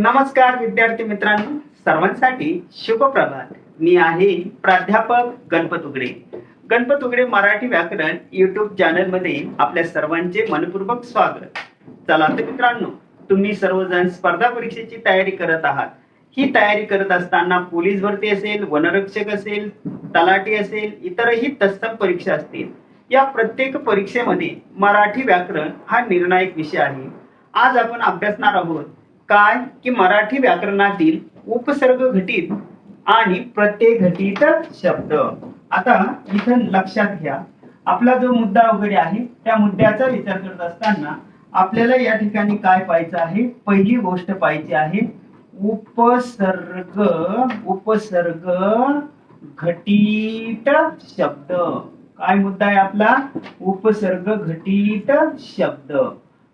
नमस्कार विद्यार्थी मित्रांनो. सर्वांसाठी शुभप्रभात. मी आहे प्राध्यापक गणपत उगडे. गणपत उगडे मराठी व्याकरण युट्यूब चॅनलमध्ये आपल्या सर्वांचे मनपूर्वक स्वागत. चला तर मित्रांनो तुम्ही सर्वजण स्पर्धा परीक्षेची तयारी करत आहात. ही तयारी करत असताना पोलीस भरती असेल वनरक्षक असेल तलाठी असेल इतरही तत्सम परीक्षा असतील. या प्रत्येक परीक्षेमध्ये मराठी व्याकरण हा निर्णायक विषय आहे. आज आपण अभ्यासणार आहोत काय की मराठी व्याकरणातील उपसर्ग घटित आणि प्रत्यय घटित शब्द. आता इथं लक्षात घ्या. आपला जो मुद्दा वगैरे आहे त्या मुद्द्याचा विचार करत असताना आपल्याला या ठिकाणी काय पाहायचं आहे? पहिली गोष्ट पाहिजे आहे उपसर्ग उपसर्ग घटित शब्द. काय मुद्दा आहे आपला? उपसर्ग घटित शब्द.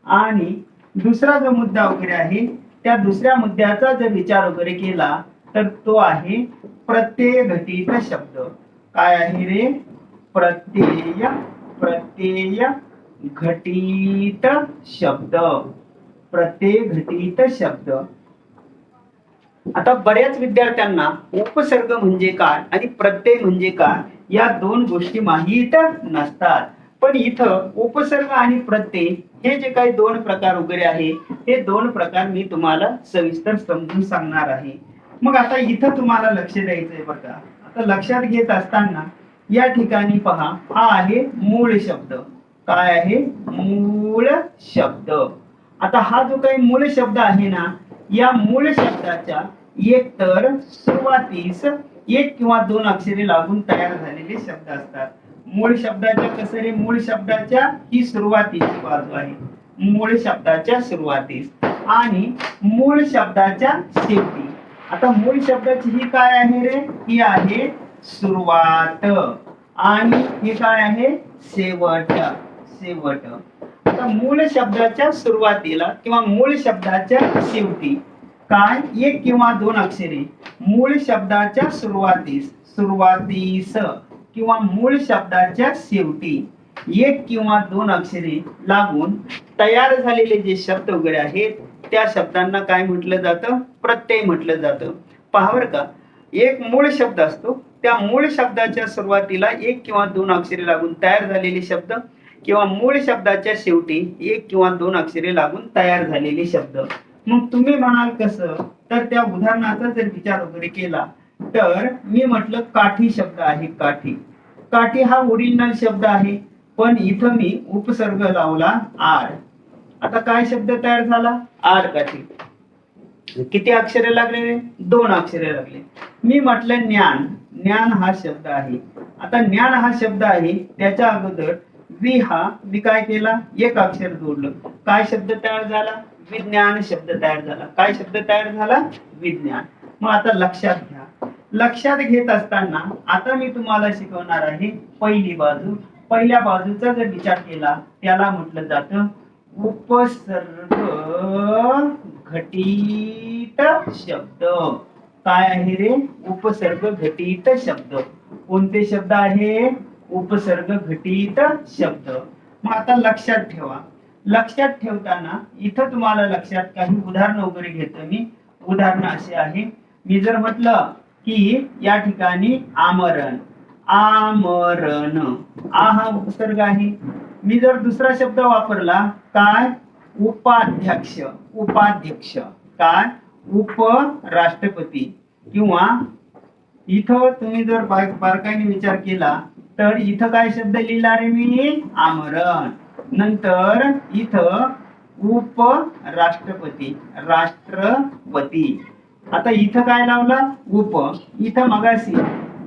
आणि दुसरा जो मुद्दा वगैरे आहे त्या दुसऱ्या मुद्द्याचा जर विचार वगैरे केला तर तो आहे प्रत्यय घटित शब्द. काय आहे रे? प्रत्यय प्रत्यय घटित शब्द. प्रत्यय घटित शब्द. आता बऱ्याच विद्यार्थ्यांना उपसर्ग म्हणजे काय आणि प्रत्यय म्हणजे काय या दोन गोष्टी माहीत नसतात. पण इथं उपसर्ग आणि प्रत्यय हे जे काही दोन प्रकार वगैरे आहे हे दोन प्रकार मी तुम्हाला सविस्तर समजून सांगणार आहे. मग आता इथं तुम्हाला लक्ष द्यायचंय बघा आता लक्षात घेत असताना या ठिकाणी पहा हा आहे मूळ शब्द. काय आहे? मूळ शब्द. आता हा जो काही मूळ शब्द आहे ना या मूळ शब्दाच्या एक तर सुरुवातीस एक किंवा दोन अक्षरे लागून तयार झालेले शब्द असतात. मूळ शब्दाच्या कसं रे? मूळ शब्दाच्या ही सुरुवातीची बाजू आहे. मूळ शब्दाच्या सुरुवातीस आणि मूळ शब्दाच्या शेवटी. आता मूळ शब्दाची ही काय आहे रे? ही आहे सुरुवात. आणि ही काय आहे? शेवट. शेवट. आता मूळ शब्दाच्या सुरुवातीला किंवा मूळ शब्दाच्या शेवटी काय? एक किंवा दोन अक्षरे. मूळ शब्दाच्या सुरुवातीस सुरुवातीस. किंवा मूळ शब्दाच्या शेवटी एक किंवा दोन अक्षरे लागून तयार झालेले जे शब्द वगैरे आहेत त्या शब्दांना काय म्हटलं जातं? प्रत्यय म्हटलं जातं. पहा का एक मूळ शब्द असतो त्या मूळ शब्दाच्या सुरुवातीला एक किंवा दोन अक्षरे लागून तयार झालेले शब्द किंवा मूळ शब्दाच्या शेवटी एक किंवा दोन अक्षरे लागून तयार झालेले शब्द. मग तुम्ही म्हणाल कसं? तर त्या उदाहरणाचा जर विचार वगैरे केला तर मी म्हटलं काठी शब्द आहे काठी. काठी हा ओरिजिनल शब्द आहे पण इथं मी उपसर्ग लावला आड. आता काय शब्द तयार झाला? आड काठी. किती अक्षरे लागले? दोन अक्षरे लागले. मी म्हटलं ज्ञान. ज्ञान हा शब्द आहे. आता ज्ञान हा शब्द आहे त्याच्या अगोदर वि हा मी काय केला? एक अक्षर जोडलं. काय शब्द तयार झाला? विज्ञान शब्द तयार झाला. काय शब्द तयार झाला? विज्ञान. मग आता लक्षात घ्या. लक्षात घेत असताना आता मी तुम्हाला शिकवणार आहे पहिली बाजू. पहिल्या बाजूचा जर विचार केला त्याला म्हटलं जातं उपसर्ग घटित शब्द. काय आहे रे? उपसर्ग घटित शब्द. कोणते शब्द आहे? उपसर्ग घटित शब्द. मग आता लक्षात ठेवा. लक्षात ठेवताना इथं तुम्हाला लक्षात काही उदाहरणं वगैरे घेतो मी. उदाहरण असे आहे. मी जर म्हटलं की या ठिकाणी आमरण. आमरण. आ हा उपसर्ग आहे. मी जर दुसरा शब्द वापरला काय? उपाध्यक्ष. उपाध्यक्ष. काय? उपराष्ट्रपती. किंवा इथं तुम्ही जर बारकाईने विचार केला तर इथं काय शब्द लिहिला रे मी? आमरण. नंतर इथं उपराष्ट्रपती राष्ट्रपती. आता इथं काय लावला? उप. इथं मगाशी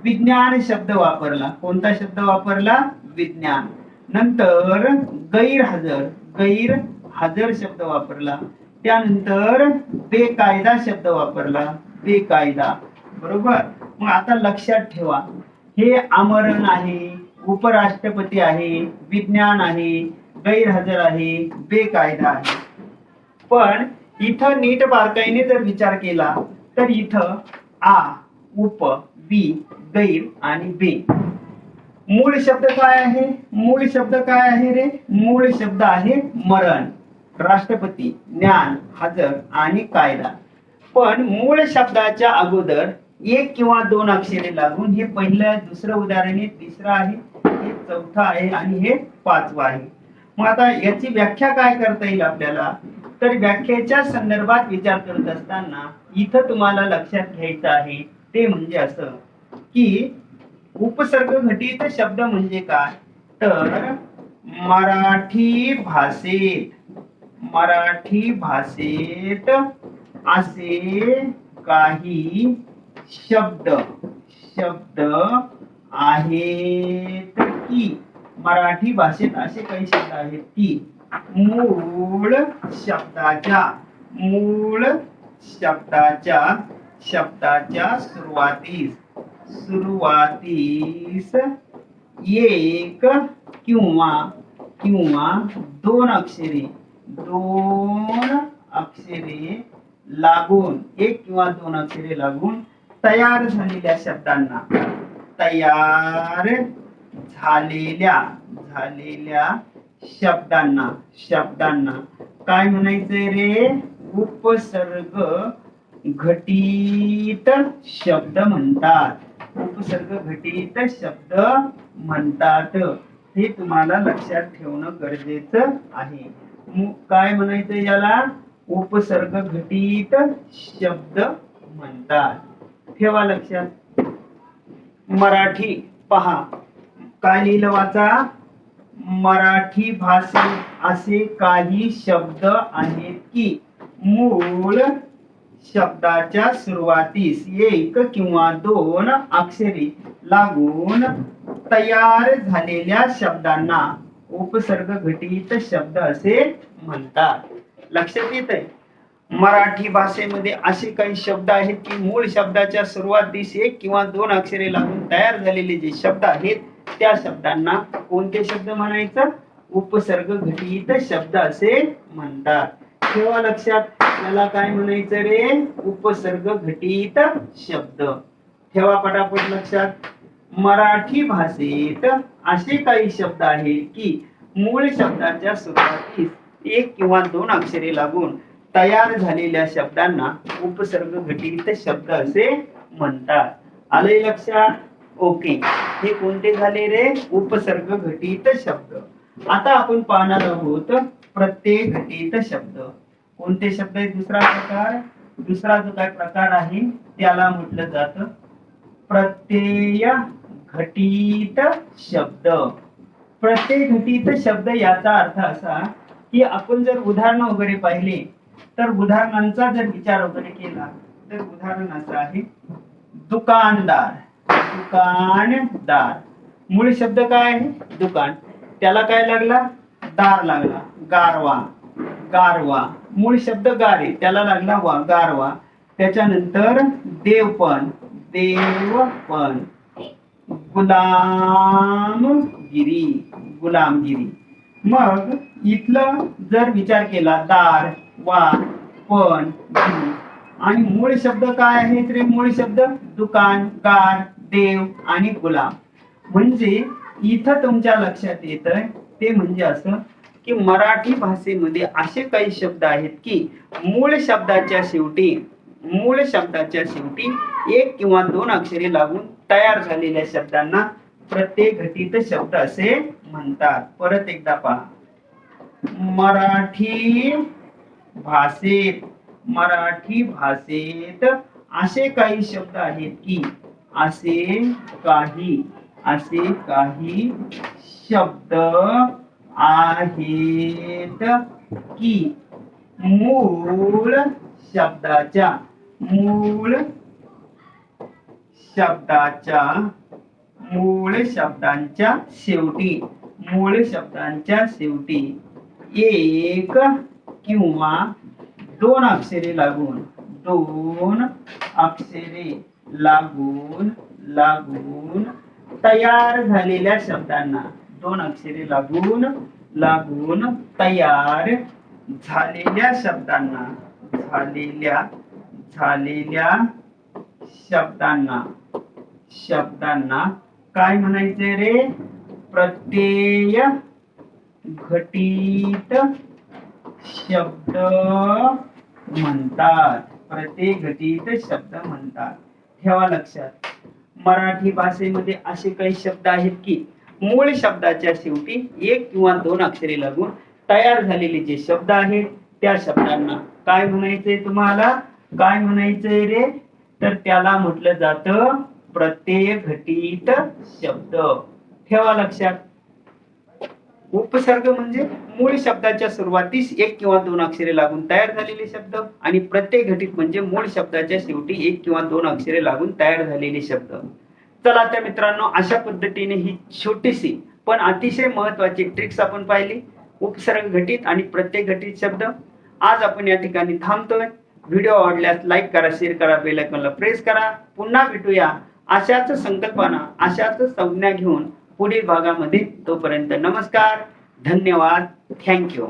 विज्ञान शब्द वापरला. कोणता शब्द वापरला? विज्ञान. नंतर गैरहजर गैरहजर शब्द वापरला. त्यानंतर बेकायदा शब्द वापरला. बेकायदा. बरोबर? मग आता लक्षात ठेवा. हे आमरण आहे उपराष्ट्रपती आहे विज्ञान आहे गैरहजर आहे बेकायदा आहे. पण इथं नीट बारकाईने जर विचार केला तर इथं आ उप बी गैर आणि बे. मूळ शब्द काय आहे? मूळ शब्द काय आहे रे? मूळ शब्द आहे मरण. राष्ट्रपती ज्ञान हजर आणि कायदा. पण मूळ शब्दाच्या अगोदर एक किंवा दोन अक्षरे लागून हे पहिलं दुसरं उदाहरण आहे तिसरं आहे हे चौथं आहे आणि हे पाचवं आहे. मग आता याची व्याख्या काय करता येईल आपल्याला? तर व्याख्येच्या संदर्भात विचार करत असताना इथं तुम्हाला लक्षात घ्यायचं आहे ते म्हणजे असं की उपसर्ग घटित शब्द म्हणजे काय? तर मराठी भाषेत मराठी भाषेत असे काही शब्द शब्द आहेत की? मराठी भाषेत असे काही शब्द आहेत की? मूळ शब्दाच्या मूळ शब्दाच्या शब्दाच्या सुरुवातीस सुरुवातीस एक किंवा किंवा दोन अक्षरे दोन अक्षरे लागून एक किंवा दोन अक्षरे लागून तयार झालेल्या शब्दांना तयार झालेल्या झालेल्या शब्दांना शब्दांना. काय म्हणायचंय रे? उपसर्ग घटित शब्द म्हणतात. उपसर्ग घटित शब्द म्हणतात. हे तुम्हाला लक्षात ठेवणं गरजेचं आहे. काय म्हणायचं याला? उपसर्ग घटित शब्द म्हणतात. ठेवा लक्षात. मराठी पहा. काय लिहिलं वाचा? मराठी भाषेत असे काही शब्द आहेत की मूळ शब्दाच्या सुरुवातीस एक किंवा दोन अक्षरे लागून तयार झालेल्या शब्दांना उपसर्ग घटित शब्द असे म्हणतात. लक्षात येत आहे मराठी भाषेमध्ये असे काही शब्द आहेत की मूळ शब्दाच्या सुरुवातीस एक किंवा दोन अक्षरे लागून तयार झालेले जे शब्द आहेत त्या शब्दांना कोणते शब्द म्हणायचं? उपसर्ग घटित शब्द असे म्हणतात. ठेवा लक्षात त्याला काय म्हणायचं रे? उपसर्ग घटित शब्द. ठेवा पटापट लक्षात. मराठी भाषेत असे काही शब्द आहेत की मूळ शब्दाच्या सुरुवातीस एक किंवा दोन अक्षरे लागून तयार झालेल्या शब्दांना उपसर्ग घटित शब्द असे म्हणतात. आले लक्षात? ओके. हे कोणते झाले रे? उपसर्ग घटित शब्द. आता आपण पाहणार आहोत प्रत्यय घटित शब्द. कोणते शब्द आहे दुसरा प्रकार. दुसरा जो काय प्रकार आहे त्याला म्हटलं जात प्रत्यय घटित शब्द. प्रत्यय घटित शब्द याचा अर्थ असा की आपण जर उदाहरण वगैरे पाहिले तर उदाहरणांचा जर विचार वगैरे केला तर उदाहरण असं आहे दुकानदार. दुकानदार मूळ शब्द काय आहे? दुकान. त्याला काय लागला? दार लागला. गारवा. गारवा. मूळ शब्द गारे. त्याला लागला वा गारवा. त्याच्यानंतर देवपण. देवपण. गुलामगिरी. गुलामगिरी. मग इथलं जर विचार केला दार वा पण आणि मूळ शब्द काय आहेत रे मूळ शब्द? दुकान कार देव आणि गुलाम. म्हणजे इथं तुमच्या लक्षात येत ते म्हणजे असं की मराठी भाषेमध्ये असे काही शब्द आहेत की मूळ शब्दाच्या शेवटी मूळ शब्दाच्या शेवटी एक किंवा दोन अक्षरे लागून तयार झालेल्या शब्दांना प्रत्येक घटित शब्द असे म्हणतात. परत एकदा पहा. मराठी भाषेत मराठी भाषेत असे काही शब्द आहेत की असे काही असे काही शब्द आहेत की मूळ शब्दाच्या मूळ शब्दाच्या मूळ शब्दांच्या शेवटी मूळ शब्दांच्या शेवटी एक किंवा दोन अक्षरे लागून दोन अक्षरे. लागून लागून तयार झालेल्या शब्दांना दोन अक्षरे लागून लागून तयार झालेल्या शब्दांना झालेल्या झालेल्या शब्दांना शब्दांना काय म्हणायचे रे? प्रत्यय घटित शब्द म्हणतात. प्रत्येक घटित शब्द म्हणतात. ठेवा लक्षात. मराठी भाषेमध्ये असे काही शब्द आहेत की मूळ शब्दाच्या शेवटी एक किंवा दोन अक्षरे लागून तयार झालेले जे शब्द आहेत त्या शब्दांना काय म्हणायचंय तुम्हाला? काय म्हणायचंय रे? तर त्याला म्हटलं जात प्रत्यय घटित शब्द. ठेवा लक्षात. उपसर्ग म्हणजे मूळ शब्दाच्या सुरुवातीस एक किंवा दोन अक्षरे लागून तयार झालेले शब्द आणि प्रत्यय घटित म्हणजे मूळ शब्दाच्या शेवटी एक किंवा दोन अक्षरे लागून तयार झालेले शब्द. चला त्या मित्रांनो अशा पद्धतीने ही छोटीशी पण अतिशय महत्वाची ट्रिक्स आपण पाहिली. उपसर्ग घटित आणि प्रत्यय घटित शब्द. आज आपण या ठिकाणी थांबतोय. व्हिडिओ आवडल्यास लाईक करा शेअर करा बेल आयकॉनला प्रेस करा. पुन्हा भेटूया अशाच संकल्पना अशाच संज्ञा घेऊन पुढील भागामध्ये तोपर्यंत नमस्कार धन्यवाद थँक्यू.